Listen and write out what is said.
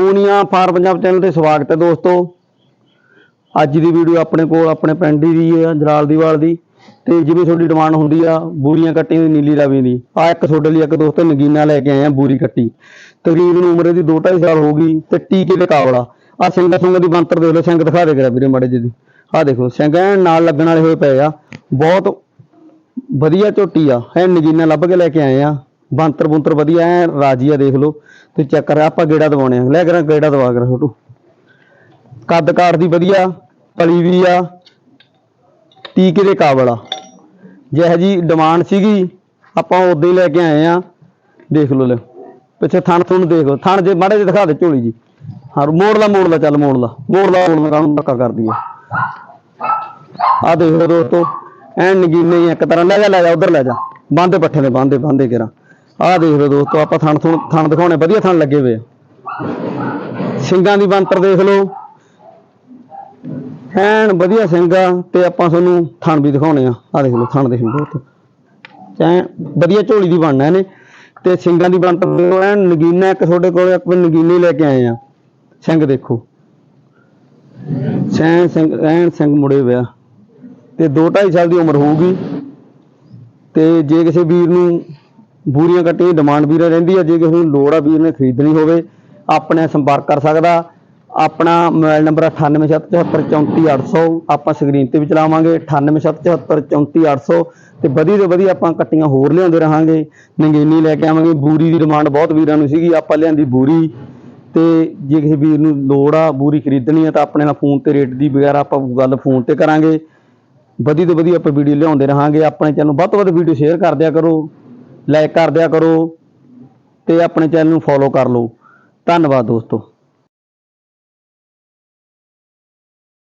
Punia for Punjab channel ਤੇ ਸਵਾਗਤ ਹੈ ਦੋਸਤੋ। ਅੱਜ ਦੀ ਵੀਡੀਓ ਆਪਣੇ ਕੋਲ, ਆਪਣੇ ਪਿੰਡ ਦੀ ਹੈ ਜਲਾਲ ਦੀਵਾਲ ਦੀ। ਤੇ ਜਿਵੇਂ ਤੁਹਾਡੀ ਡਿਮਾਂਡ ਹੁੰਦੀ ਆ, ਬੂਰੀਆਂ ਕੱਟੀਆਂ ਦੀ ਨੀਲੀ ਰਾਵੀ ਦੀ। ਆ ਇੱਕ ਤੁਹਾਡੇ ਲਈ ਇੱਕ ਦੋਸਤੋ ਨਗੀਨਾ ਲੈ ਕੇ ਆਏ ਆ, ਬੂਰੀ ਕੱਟੀ। ਤਕਰੀਬਨ ਉਮਰ ਇਹਦੀ 2.5 ਸਾਲ ਹੋ ਗਈ ਤੇ ਟੀਕੇ ਦੇ ਕਾਬਲਾ ਆ। ਸਿੰਘਾ ਸਿੰਘਾ ਦੀ ਬੰਤਰ ਦੇਖ ਲਓ ਸਿੰਘ ਦਿਖਾ ਦੇ ਕਰਾ ਵੀਰੇ ਮਾੜੇ ਜਿਹੀ ਦੀ। ਆ ਦੇਖੋ ਸਿੰਘ ਐਨ ਨਾਲ ਲੱਗਣ ਵਾਲੇ ਹੋਏ ਪਏ ਆ। ਬਹੁਤ ਵਧੀਆ ਝੋਟੀ ਆ ਹੈ ਨਗੀਨਾ ਲੱਭ ਕੇ ਲੈ ਕੇ ਆਏ ਆ। ਬੰਤਰ ਬੁੰਤਰ ਵਧੀਆ ਐ, ਰਾਜੀ ਆ ਦੇਖ ਲਓ। ਤੇ ਚੈੱਕ ਕਰ, ਆਪਾਂ ਗੇੜਾ ਦਵਾਉਣੇ ਆ? ਲੈ ਕਰਾਂ ਗੇੜਾ ਦਵਾ ਕਰ ਛੋਟੂ ਕੱਦ ਕਾਰ ਦੀ ਵਧੀਆ, ਪਲੀ ਵੀ ਆ, ਟੀਕੇ ਦੇ ਕਾਬਲ ਆ। ਜਿਹੋ ਜੀ ਡਿਮਾਂਡ ਸੀਗੀ, ਆਪਾਂ ਉਦੋਂ ਹੀ ਲੈ ਕੇ ਆਏ ਆ। ਦੇਖ ਲਓ, ਲੈ। ਪਿੱਛੇ ਥਣ ਤੁਹਾਨੂੰ ਦੇਖੋ ਥਣ ਜੇ ਮਾੜੇ ਜੇ ਦਿਖਾ ਦੇ ਝੋਲੀ ਜੀ। ਹਾਂ ਮੋੜ ਲਾ ਮੋੜ ਲਾ ਚੱਲ ਮੋੜ ਲਾ ਮੋੜ ਲਾ ਮੋੜ ਲਾ ਧੱਕਾ ਕਰਦੀ ਆ। ਆ ਦੇਖ ਲਓ ਦੋਸਤੋ, ਐਨ ਨਗੀਨੇ ਇੱਕ ਤਰ੍ਹਾਂ। ਲੈ ਜਾ ਲੈ ਜਾ, ਉਧਰ ਲੈ ਜਾ। ਬਾਂਦੇ ਪੱਠੇ ਦੇ ਬਾਂਦੇ ਬਾਂਦੇ ਕੇਰਾ ਆਹ ਦੇਖ ਲਓ ਦੋਸਤੋ, ਆਪਾਂ ਥਣ ਥੁਣ ਥਣ ਦਿਖਾਉਣੇ, ਵਧੀਆ ਥਣ ਲੱਗੇ ਹੋਏ ਸਿੰਘਾਂ ਦੀ ਬੰਤਰ ਦੇਖ ਲਓ। ਐਨ ਵਧੀਆ ਸਿੰਘ ਤੇ ਆਪਾਂ ਤੁਹਾਨੂੰ ਥਣ ਵੀ ਦਿਖਾਉਣੇ ਆ। ਆ ਦੇਖ ਲਓ, ਥਣ ਦੇਖ ਲਓ ਦੋਸਤੋ। ਐਨ ਵਧੀਆ ਝੋਲੀ ਦੀ ਬਣਨਾ ਇਹਨੇ। ਤੇ ਸਿੰਘਾਂ ਦੀ ਬੰਤਰ ਦੇਖੋ ਐਨ ਨਗੀਨਾ ਇੱਕ ਤੁਹਾਡੇ ਕੋਲ ਆਪਾਂ ਨਗੀਨੇ ਲੈ ਕੇ ਆਏ ਆ। ਸਿੰਘ ਦੇਖੋ। ਸੈਨ ਸਿੰਘ, ਐਨ ਸਿੰਘ ਮੁੜੇ ਹੋਇਆ। ਤੇ 2.5 ਸਾਲ ਦੀ ਉਮਰ ਹੋਊਗੀ। ਤੇ ਜੇ ਕਿਸੇ ਵੀਰ ਨੂੰ ਬੂਰੀਆਂ ਕੱਟੀਆਂ ਦੀ ਡਿਮਾਂਡ ਵੀਰ ਰਹਿੰਦੀ ਹੈ ਜੇ ਕਿਸੇ ਨੂੰ ਲੋੜ ਆ ਵੀਰ ਨੇ ਖਰੀਦਣੀ ਹੋਵੇ, ਆਪਣੇ ਸੰਪਰਕ ਕਰ ਸਕਦਾ। ਆਪਣਾ ਮੋਬਾਈਲ ਨੰਬਰ 9877744800 ਆਪਾਂ ਸਕਰੀਨ ਤੇ ਵੀ ਚਲਾਵਾਂਗੇ 9877744800 ਤੇ ਵਧੀ ਤੋਂ ਵਧੀਆ ਆਪਾਂ ਕੱਟੀਆਂ ਹੋਰ ਲਿਆਉਂਦੇ ਰਹਾਂਗੇ। ਨੰਗੇਨੀ ਲੈ ਕੇ ਆਵਾਂਗੇ, ਬੂਰੀ ਦੀ ਡਿਮਾਂਡ ਬਹੁਤ ਵੀਰਾਂ ਨੂੰ ਸੀਗੀ, ਆਪਾਂ ਲਿਆਂਦੀ ਬੂਰੀ। ਤੇ ਜੇ ਕਿਸੇ ਵੀਰ ਨੂੰ ਲੋੜ ਆ ਬੂਰੀ ਖਰੀਦਣੀ ਆ ਤਾਂ ਆਪਣੇ ਨਾਲ ਫੋਨ ਤੇ ਰੇਟ ਦੀ ਵਗੈਰਾ ਆਪਾਂ ਗੱਲ ਫੋਨ ਤੇ ਕਰਾਂਗੇ। ਵਧੀ ਤੋਂ ਵਧੀਆ ਆਪਾਂ ਵੀਡੀਓ ਲਿਆਉਂਦੇ ਰਹਾਂਗੇ, ਆਪਣੇ ਚੈਨਲ ਵੱਧ ਤੋਂ ਵੱਧ ਵੀਡੀਓ ਸ਼ੇਅਰ ਕਰ ਦਿਆ ਕਰੋ। ਲਾਈਕ ਕਰ ਦਿਆ ਕਰੋ ਤੇ ਆਪਣੇ ਚੈਨਲ ਨੂੰ ਫੋਲੋ ਕਰ ਲਓ। ਧੰਨਵਾਦ ਦੋਸਤੋ।